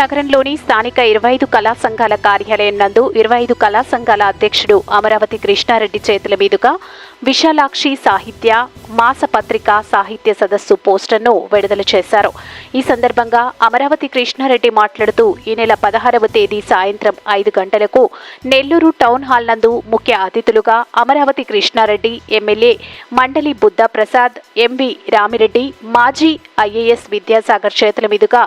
నగరంలోని స్థానిక ఇరవై ఐదు కళా సంఘాల కార్యాలయం నందు ఇరవై ఐదు కళా సంఘాల అధ్యక్షుడు అమరావతి కృష్ణారెడ్డి చేతుల మీదుగా విశాలాక్షి సాహిత్య మాసపత్రిక సాహిత్య సదస్సు పోస్టర్ను విడుదల చేశారు. ఈ సందర్భంగా అమరావతి కృష్ణారెడ్డి మాట్లాడుతూ ఈ నెల పదహారవ తేదీ సాయంత్రం ఐదు గంటలకు నెల్లూరు టౌన్ హాల్ నందు ముఖ్య అతిథులుగా అమరావతి కృష్ణారెడ్డి ఎమ్మెల్యే మండలి బుద్ధ ప్రసాద్ ఎంవి రామిరెడ్డి మాజీ ఐఏఎస్ విద్యాసాగర్ చేతుల మీదుగా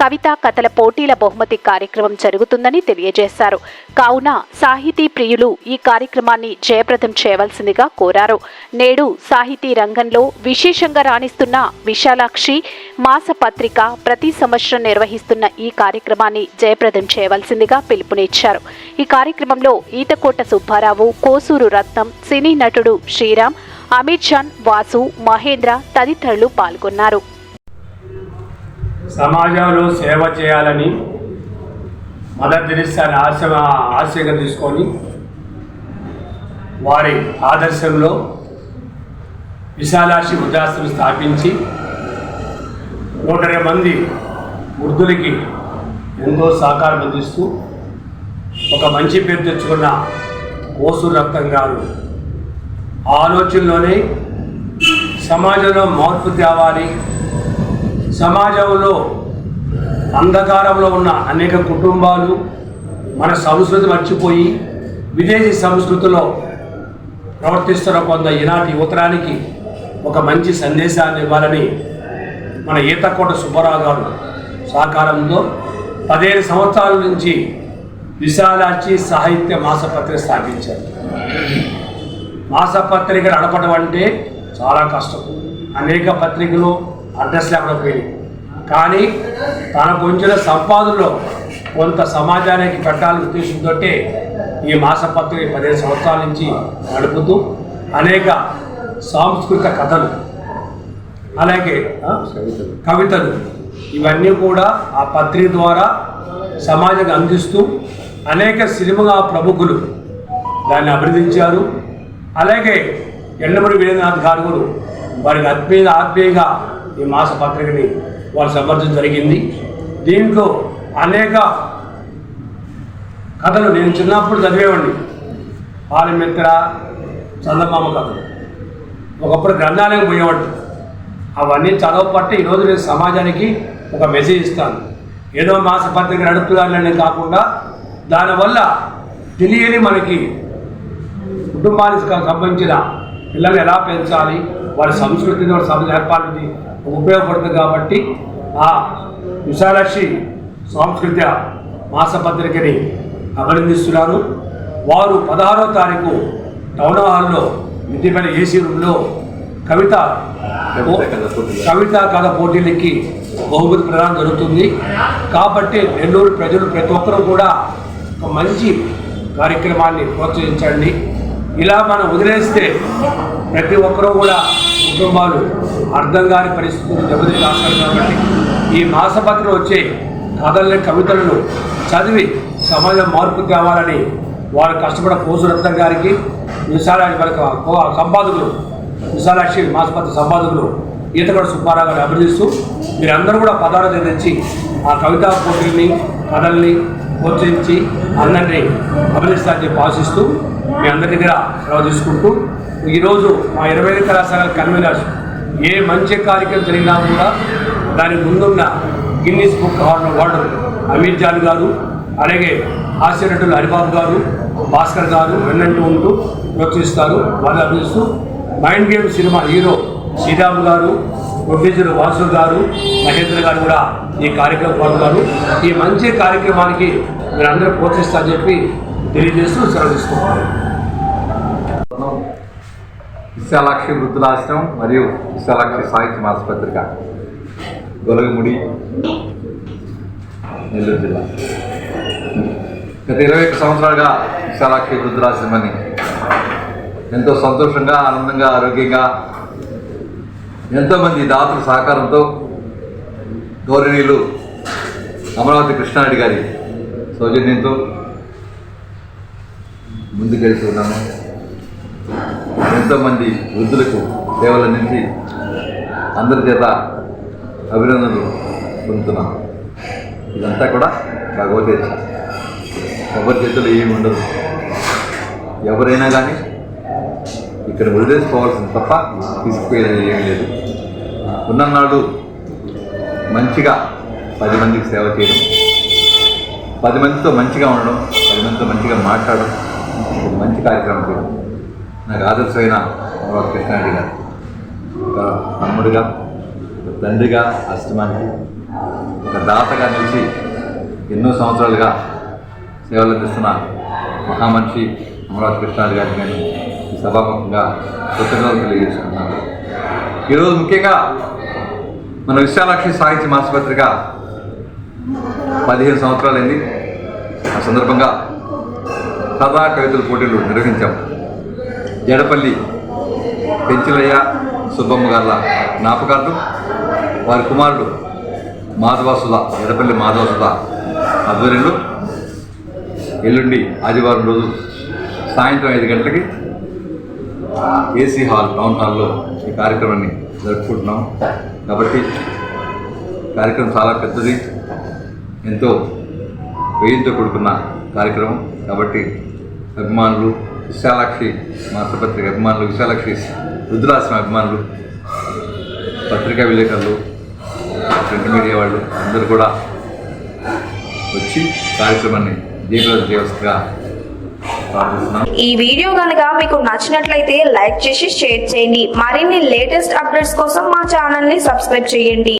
కవితా కథల పోటీల బహుమతి కార్యక్రమం జరుగుతుందని తెలియజేశారు. కావున సాహితీ ప్రియులు ఈ కార్యక్రమాన్ని జయప్రదం చేయవలసిందిగా కోరారు. నేడు సాహితీ రంగంలో విశేషంగా రాణిస్తున్న విశాలాక్షి మాసపత్రిక ప్రతి సంవత్సరం నిర్వహిస్తున్న ఈ కార్యక్రమాన్ని జయప్రదం చేయవలసిందిగా పిలుపునిచ్చారు. ఈ కార్యక్రమంలో ఈతకోట సుబ్బారావు కోసూరు రత్నం సినీ నటుడు శ్రీరామ్ అమీర్ ఖాన్ వాసు మహేంద్ర తదితరులు పాల్గొన్నారు. సమాజంలో సేవ చేయాలని మదర్ తెరిసాని ఆశ ఆశగా తీసుకొని వారి ఆదర్శంలో విశాలాక్షి వృద్ధాశ్రమం స్థాపించి నూట ఇరవై మంది వృద్ధులకి ఎంతో సహకారం అందిస్తూ ఒక మంచి పేరు తెచ్చుకున్న ఓసు రక్తం గారు ఆలోచనలోనే సమాజంలో మార్పు తేవాలి సమాజంలో అంధకారంలో ఉన్న అనేక కుటుంబాలు మన సంస్కృతి మర్చిపోయి విదేశీ సంస్కృతిలో ప్రవర్తిస్తున్న కొంత ఈనాటి యువతరానికి ఒక మంచి సందేశాన్ని ఇవ్వాలని మన ఈతకోట సుబ్బారావు గారు సహకారంతో పదిహేను సంవత్సరాల నుంచి విశాలాచి సాహిత్య మాసపత్రిక స్థాపించారు. మాసపత్రిక నడపడం అంటే చాలా కష్టం. అనేక పత్రికలు అడ్రస్ లేకుండా పోయింది. కానీ తన కొంచెం సంపాదనలో కొంత సమాజానికి పెట్టాలని ఉద్దేశంతో ఈ మాసపత్రిక పదిహేను సంవత్సరాల నుంచి నడుపుతూ అనేక సాంస్కృతిక కథలు అలాగే కవితలు ఇవన్నీ కూడా ఆ పత్రిక ద్వారా సమాజానికి అందిస్తూ అనేక సినిమా ప్రముఖులు దాన్ని అభివృద్ధించారు అలాగే ఎండమూరి వీరేంద్రనాథ్ గారు కూడా వారికి ఆత్మీయ ఆత్మీయంగా ఈ మాస పత్రికని వారు సమర్థించడం జరిగింది. దీంట్లో అనేక కథలు నేను చిన్నప్పుడు చదివేవాడిని. పాలమిత్ర చందమామ కథలు. ఒకప్పుడు గ్రంథాలయం పోయేవాడు అవన్నీ చదవపట్టి ఈరోజు నేను సమాజానికి ఒక మెసేజ్ ఇస్తాను. ఏదో మాస పత్రిక నడుపుతున్నానని కాకుండా దానివల్ల తెలియని మనకి కుటుంబానికి సంబంధించిన పిల్లల్ని ఎలా పెంచాలి వారి సంస్కృతిని వారి సమాజ ఏర్పాటుని ఉపయోగపడుతుంది కాబట్టి ఆ విశాలాక్షి సాంస్కృతిక మాసపత్రికని అభినందిస్తున్నాను వారు పదహారో తారీఖు టౌన్ హాల్లో మిద్దిపల్లి ఏసీ రూమ్లో కవిత కవిత కథ పోటీలకి బహుమతి ప్రదానం జరుగుతుంది. కాబట్టి నెల్లూరు ప్రజలు ప్రతి ఒక్కరూ కూడా ఒక మంచి కార్యక్రమాన్ని ప్రోత్సహించండి. ఇలా మనం వదిలేస్తే ప్రతి ఒక్కరూ కూడా కుటుంబాలు అర్థం కాని పరిస్థితులు దెబ్బతిని రాస్తారు కాబట్టి ఈ మాసపత్రిలో వచ్చే కథల్ని కవితలను చదివి సమాజం మార్పు తేవాలని వారు కష్టపడ పోసురత్నం గారికి విశాలాక్షి మనకు కో- సంపాదకులు విశాలాక్షి మాసపత్రి సంపాదకులు ఈతగడ సుబ్బారావు గారిని అభినందిస్తూ మీరందరూ కూడా పదాలు తెచ్చి ఆ కవితా పోటీల్ని కథల్ని ప్రోత్సహించి అందరినీ అభినందిస్తారని చెప్పి ఆశిస్తూ మీ అందరి దగ్గర సెలవు తీసుకుంటూ ఈరోజు మా ఇరవై ఐదు కళాశాలల కన్వీనర్స్ ఏ మంచి కార్యక్రమం జరిగినా కూడా దాని ముందున్న గిన్నీస్ బుక్ హార్న్ వార్డు అమీర్ జాన్ గారు అలాగే హాస్యనటులు హరిబాబు గారు భాస్కర్ గారు వెన్నంటూ ఉంటూ ప్రోత్సహిస్తారు. వాళ్ళు అభినందిస్తూ mind game cinema hero Sriram గారు ప్రొడ్యూసర్ వాసు గారు మహేంద్ర గారు కూడా ఈ కార్యక్రమం పాల్గొన్నారు. ఈ మంచి కార్యక్రమానికి మీరు అందరూ ప్రోత్సహిస్తారని చెప్పి తెలియజేస్తూ సెలవు తీసుకుంటున్నాను. విశాలాక్షి వృద్ధులాశ్రమం మరియు విశాలాక్షి సాహిత్య మాసపత్రిక గొలగముడి నెల్లూరు జిల్లా. గత ఇరవై ఒక్క సంవత్సరాలుగా విశాలాక్షి వృద్ధులాశ్రమాన్ని ఎంతో సంతోషంగా ఆనందంగా ఆరోగ్యంగా ఎంతోమంది దాతల సహకారంతో ధోరణిలు అమరావతి కృష్ణారెడ్డి గారి సౌజన్యంతో ముందుకెళ్తున్నాము ఎంతోమంది వృద్ధులకు సేవల నుంచి అందరి చేత అభినందనలు పొందుతున్నాం. ఇదంతా కూడా భగవద్గీత. ఇచ్చ ఎవరి చేతులు ఏమి ఉండదు. ఎవరైనా కానీ ఇక్కడ వదిలేసుకోవాల్సింది తప్ప తీసుకుపోయేది ఏమీ లేదు. ఉన్ననాడు మంచిగా పది మందికి సేవ చేయడం పది మందితో మంచిగా ఉండడం పది మందితో మంచిగా మాట్లాడడం మంచి కార్యక్రమం చేయడం. నాకు ఆదర్శమైన అమరావతి కృష్ణారెడ్డి గారు. ఒక తమ్ముడిగా ఒక తండ్రిగా అష్టమానికి ఒక దాతగా నిలిచి ఎన్నో సంవత్సరాలుగా సేవలు అందిస్తున్న మహామనిషి అమరావతి కృష్ణారెడ్డి గారిని నేను ఈ సభాముఖంగా కృతజ్ఞతలు తెలియజేసుకున్నాను ఈరోజు ముఖ్యంగా మన విశాలాక్షి సాహిత్య మాసపత్రిక పదిహేను సంవత్సరాలైంది. ఆ సందర్భంగా కథా కవితల పోటీలు నిర్వహించాం. జడపల్లి పెంచులయ్య సుబ్బమ్మ గారు జ్ఞాపకార్థం వారి కుమారుడు మాధవసుధ ఎడపల్లి మాధవసుధ ఆధ్వర్యంలో ఎల్లుండి ఆదివారం రోజు సాయంత్రం ఐదు గంటలకి ఏసీ హాల్ టౌన్ హాల్లో ఈ కార్యక్రమాన్ని జరుపుకుంటున్నాం. కాబట్టి కార్యక్రమం చాలా పెద్దది ఎంతో వ్యయంతో కూడుకున్న కార్యక్రమం. కాబట్టి అభిమానులు విశాలాక్షి మాసపత్రిక అభిమానులు విశాలాక్షి రుద్రాశ్రమ అభిమానులు పత్రికా విలేకరులు ప్రింట్ మీడియా వాళ్ళు అందరూ కూడా వచ్చి కార్యక్రమాన్ని దీపరాజు దేవస్థగా ఈ వీడియో కనుక మీకు నచ్చినట్లయితే లైక్ చేసి షేర్ చేయండి. మరిన్ని లేటెస్ట్ అప్డేట్స్ కోసం మా ఛానల్ని సబ్స్క్రైబ్ చేయండి.